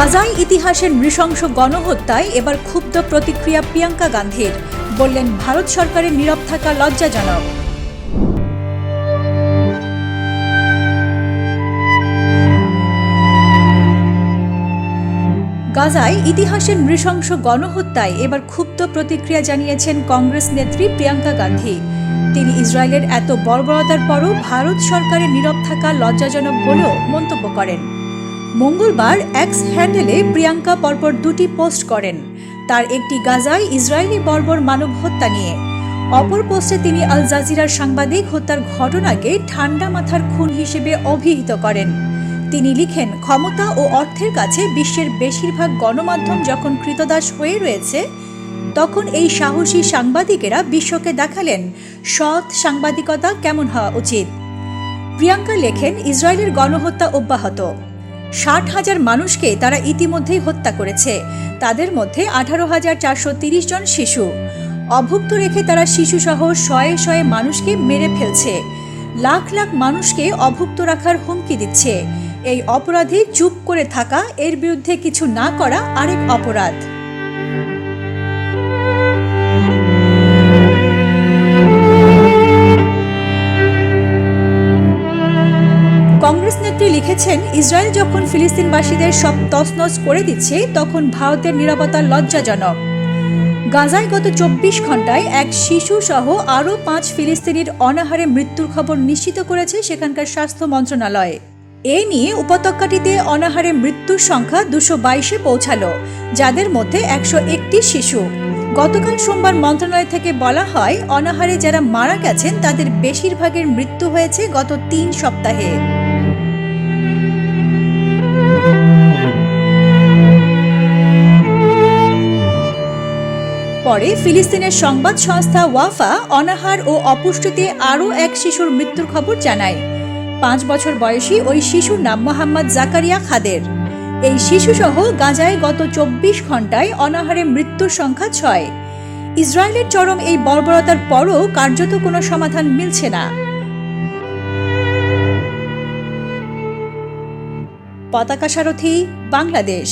গাজায় ইতিহাসের নৃশংস গণহত্যায় এবার ক্ষুব্ধ প্রতিক্রিয়া প্রিয়াঙ্কা গান্ধীর। বললেন, ভারত সরকারের নীরব থাকা লজ্জাজনক। গাজায় ইতিহাসের নৃশংস গণহত্যায় এবার ক্ষুব্ধ প্রতিক্রিয়া জানিয়েছেন কংগ্রেস নেত্রী প্রিয়াঙ্কা গান্ধী। তিনি ইসরায়েলের এত বর্বরতার পরও ভারত সরকারের নীরব থাকা লজ্জাজনক বলেও মন্তব্য করেন। মঙ্গলবার এক্স হ্যান্ডেলে প্রিয়াঙ্কা পরপর দুটি পোস্ট করেন। তার একটি গাজায় ইসরায়েলি বর্বর মানব হত্যা নিয়ে। অপর পোস্টে তিনি আল জাজিরার সাংবাদিক হত্যার ঘটনাকে ঠান্ডা মাথার খুন হিসেবে অভিহিত করেন। তিনি লিখেন, ক্ষমতা ও অর্থের কাছে বিশ্বের বেশিরভাগ গণমাধ্যম যখন কৃতদাস হয়ে রয়েছে, তখন এই সাহসী সাংবাদিকেরা বিশ্বকে দেখালেন, সৎ সাংবাদিকতা কেমন হওয়া উচিত? প্রিয়াঙ্কা লেখেন, ইসরায়েলের গণহত্যা অব্যাহত। ষাট হাজার মানুষকে তারা ইতিমধ্যেই হত্যা করেছে। তাদের মধ্যে আঠারো হাজার চারশো তিরিশ জন শিশু। অভুক্ত রেখে তারা শিশুসহ শয়ে শয়ে মানুষকে মেরে ফেলছে। লাখ লাখ মানুষকে অভুক্ত রাখার হুমকি দিচ্ছে। এই অপরাধে চুপ করে থাকা এর বিরুদ্ধে কিছু না করা আরেক অপরাধ। কংগ্রেস নেত্রী লিখেছেন, ইসরায়েল যখন ফিলিস্তিনবাসীদের সব তছনছ করে দিচ্ছে, তখন ভারতের নিরাপত্তা লজ্জাজনক। গাজায় গত চব্বিশ ঘন্টায় এক শিশু সহ আরও পাঁচ ফিলিস্তিনির অনাহারে মৃত্যুর খবর নিশ্চিত করেছে সেখানকার স্বাস্থ্য মন্ত্রণালয়। এ নিয়ে উপত্যকাটিতে অনাহারে মৃত্যুর সংখ্যা দুশো বাইশে পৌঁছালো, যাদের মধ্যে একশো একটি শিশু। গতকাল সোমবার মন্ত্রণালয় থেকে বলা হয়, অনাহারে যারা মারা গেছেন, তাদের বেশিরভাগের মৃত্যু হয়েছে গত তিন সপ্তাহে। পরে ফিলিস্তিনের সংবাদ সংস্থা ওয়াফা অনাহার ও অপুষ্টিতে আরও এক শিশুর মৃত্যুর খবর জানায়। পাঁচ বছর বয়সী ওই শিশুর নাম মোহাম্মদ জাকারিয়া খাদের। এই শিশুসহ গাজায় গত চব্বিশ ঘন্টায় অনাহারে মৃত্যুর সংখ্যা ছয়। ইসরায়েলের চরম এই বর্বরতার পরও কার্যত কোনো সমাধান মিলছে না। পতাকা সারথী বাংলাদেশ।